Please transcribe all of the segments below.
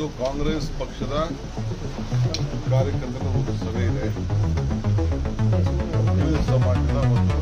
ಇಂದು ಕಾಂಗ್ರೆಸ್ ಪಕ್ಷದ ಕಾರ್ಯಕರ್ತರ ಒಂದು ಸಭೆ ಇದೆ. ಸಮಾಜದ ಮತ್ತು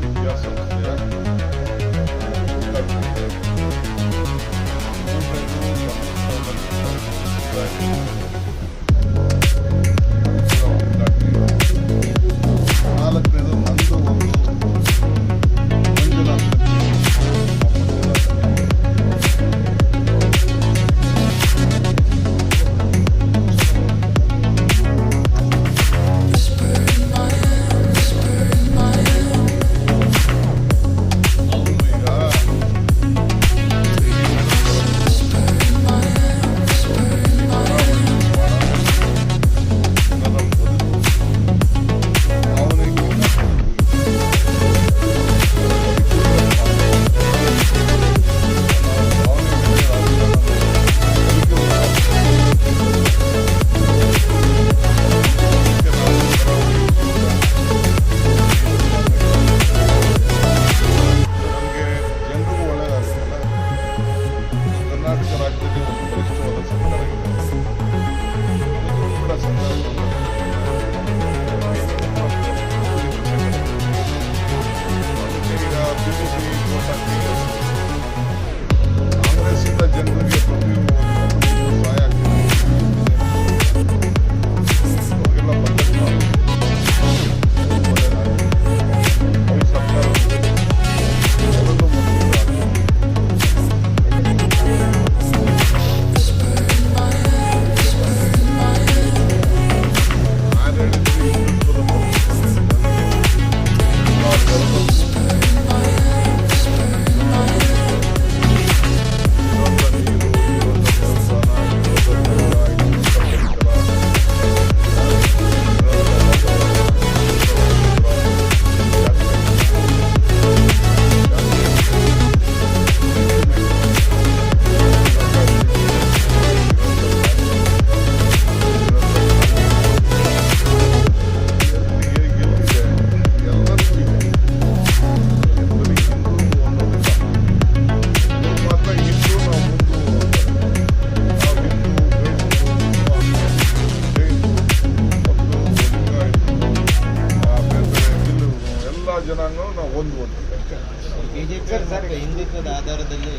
ಬಿಜೆಪಿ ಹಿಂದುತ್ವದ ಆಧಾರದಲ್ಲಿ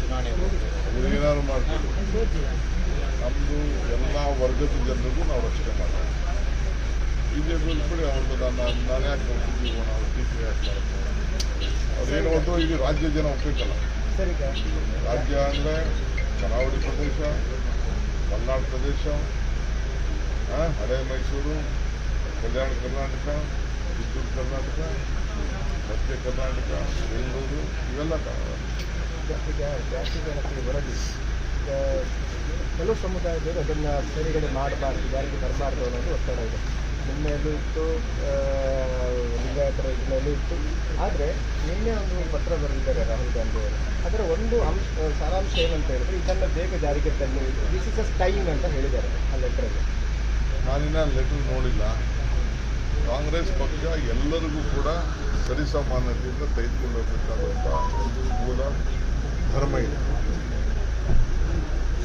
ಚುನಾವಣೆ ನಮ್ಮದು ಎಲ್ಲ ವರ್ಗದ ಜನರಿಗೂ ನಾವು ರಕ್ಷಣೆ ಮಾಡ್ತೀವಿ. ಬಿ ಜೆ ಪಿ ಬಿಡಿ ಅವ್ರದ್ದು ನಾನು ನಾನು ಯಾಕೆ ನೋಡ್ತಿದ್ದೀವಿ ಅವ್ರು ಟೀಕೆ ಯಾಕೆ ಮಾಡ್ತಾರೆ? ಅವ್ರೇನು ಇದು ರಾಜ್ಯ ಜನ ಒಪ್ಬೇಕಲ್ಲ ರಾಜ್ಯ ಅಂದರೆ ಕರಾವಳಿ ಪ್ರದೇಶ ಮಲೆನಾಡು ಪ್ರದೇಶ ಹಳೆ ಮೈಸೂರು, ಕಲ್ಯಾಣ ಕರ್ನಾಟಕ ಚಿತ್ತೂರು ಕರ್ನಾಟಕ ಮಧ್ಯ ಕರ್ನಾಟಕ ಬೆಂಗಳೂರು ಇವೆಲ್ಲ ಜಾಸ್ತಿ ಜನಕ್ಕೆ ಕೆಲವು ಸಮುದಾಯದವರು ಅದನ್ನು ಸರಿಗಡೆ ಮಾಡಬಾರ್ದು, ಜಾರಿಗೆ ಬರಬಾರ್ದು ಅನ್ನೋದು ಒತ್ತಡ ಇದೆ. ನಿನ್ನೆಯಲ್ಲೂ ಇತ್ತು ಲಿಂಗಾಯತರ ಇದರಲ್ಲೂ ಇತ್ತು. ಆದರೆ ನಿನ್ನೆ ಒಂದು ಪತ್ರ ಬರೆದಿದ್ದಾರೆ ರಾಹುಲ್ ಗಾಂಧಿ ಅವರು. ಅದರ ಒಂದು ಅಂಶ, ಸಾರಾಂಶ ಏನಂತ ಹೇಳಿದ್ರೆ ಇದನ್ನು ಬೇಗ ಜಾರಿಗೆ ತನ್ನಿ ದಿಸ್ ಇಸ್ ಅಸ್ ಟೈಮ್ ಅಂತ ಹೇಳಿದ್ದಾರೆ ಆ ಲೆಟ್ರಲ್ಲಿ ನಾನಿನ್ನ ಲೆಟರ್ ನೋಡಿಲ್ಲ. ಕಾಂಗ್ರೆಸ್ ಪಕ್ಷ ಎಲ್ಲರಿಗೂ ಕೂಡ ಸರಿಸಮಾನತೆಯಿಂದ ತೆಗೆದುಕೊಂಡು ಹೋಗಬೇಕಾದಂಥ ಮೂಲ ಧರ್ಮ ಇದೆ.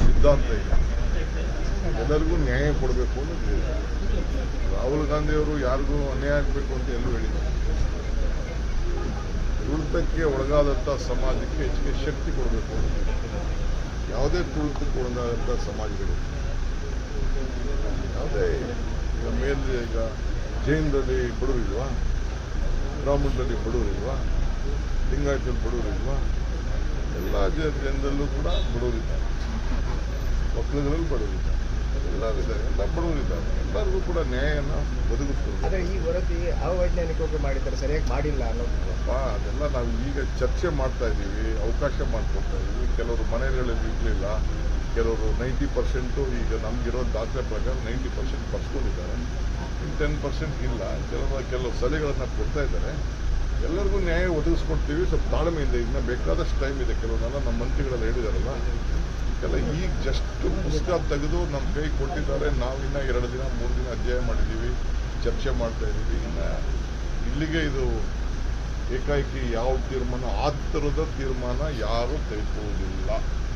ಸಿದ್ಧಾಂತ ಇದೆ. ಎಲ್ಲರಿಗೂ ನ್ಯಾಯ ಕೊಡಬೇಕು ಅನ್ನೋದು ರಾಹುಲ್ ಗಾಂಧಿಯವರು ಯಾರಿಗೂ ಅನ್ಯಾಯ ಆಗಬೇಕು ಅಂತ ಎಲ್ಲೂ ಹೇಳಿದ್ದಾರೆ. ತುಳಿತಕ್ಕೆ ಒಳಗಾದಂಥ ಸಮಾಜಕ್ಕೆ ಹೆಚ್ಚಿಗೆ ಶಕ್ತಿ ಕೊಡಬೇಕು ಯಾವುದೇ ತುಳಿತಕ್ಕೆ ಒಳಗಾದಂಥ ಸಮಾಜಗಳಿದೆ ಯಾವುದೇ ಈಗ ಮೇಲೆ ಈಗ ಜೈನರಲ್ಲಿ ಬಡವರಿಲ್ವಾ ಬ್ರಾಹ್ಮಣರಲ್ಲಿ ಬಡವರಿಲ್ವಾ ಲಿಂಗಾಯತಲ್ಲಿ ಬಡವರಿಲ್ವಾ ಎಲ್ಲ ಜನರಲ್ಲೂ ಕೂಡ ಬಡವರಿದ್ದಾರೆ ಒಕ್ಕಲಿಗರಲ್ಲಿ ಬಡವರಿದ್ದಾರೆ ಎಲ್ಲ ಎಲ್ಲ ಬಡವರಿದ್ದಾರೆ ಎಲ್ಲರಿಗೂ ಕೂಡ ನ್ಯಾಯನ ಒದಗಿಸ್ತಾರೆ ಆದರೆ ಈ ವರದಿ ಅವೈಜ್ಞಾನಿಕವಾಗಿ ಮಾಡಿದ್ದಾರೆ ಸರಿಯಾಗಿ ಮಾಡಿಲ್ಲ ಅನ್ನೋದಪ್ಪ ಅದೆಲ್ಲ ನಾವು ಈಗ ಚರ್ಚೆ ಮಾಡ್ತಾ ಇದ್ದೀವಿ ಅವಕಾಶ ಮಾಡಿಕೊಡ್ತಾ ಇದ್ದೀವಿ. ಕೆಲವರು ಮನೆಗಳಲ್ಲಿ ಇರಲಿಲ್ಲ ಕೆಲವರು ನೈಂಟಿ ಪರ್ಸೆಂಟು ಈಗ ನಮಗಿರೋ ದಾಖಲೆ ಪ್ರಕಾರ ನೈಂಟಿ ಪರ್ಸೆಂಟ್ ಬರ್ಸ್ಕೊಂಡಿದ್ದಾರೆ. ಟೆನ್ ಪರ್ಸೆಂಟ್ ಇಲ್ಲ. ಕೆಲವು ಕೆಲವು ಸಲಹೆಗಳನ್ನು ಕೊಡ್ತಾ ಇದ್ದಾರೆ. ಎಲ್ಲರಿಗೂ ನ್ಯಾಯ ಒದಗಿಸ್ಕೊಡ್ತೀವಿ. ಸ್ವಲ್ಪ ತಾಳ್ಮೆಯಿಂದ ಇನ್ನು ಬೇಕಾದಷ್ಟು ಟೈಮ್ ಇದೆ. ಕೆಲವನ್ನೆಲ್ಲ ನಮ್ಮ ಮಂತ್ರಿಗಳೆಲ್ಲ ಹೇಳಿದಾರಲ್ಲ. ಕೆಲ ಈಗ ಜಸ್ಟ್ ಪುಸ್ತಕ ತೆಗೆದು ನಮ್ಮ ಕೈ ಕೊಟ್ಟಿದ್ದಾರೆ. ನಾವು ಇನ್ನ ಎರಡು ದಿನ, ಮೂರು ದಿನ ಅಧ್ಯಯನ ಮಾಡಿದ್ದೀವಿ. ಚರ್ಚೆ ಮಾಡ್ತಾ ಇದ್ದೀವಿ. ಇನ್ನು ಇಲ್ಲಿಗೆ ಇದು ಏಕಾಏಕಿ ಯಾವ ತೀರ್ಮಾನ? ಆ ಥರದ ತೀರ್ಮಾನ ಯಾರೂ ತೆಗೆದುಕೊಳ್ಳುವುದಿಲ್ಲ.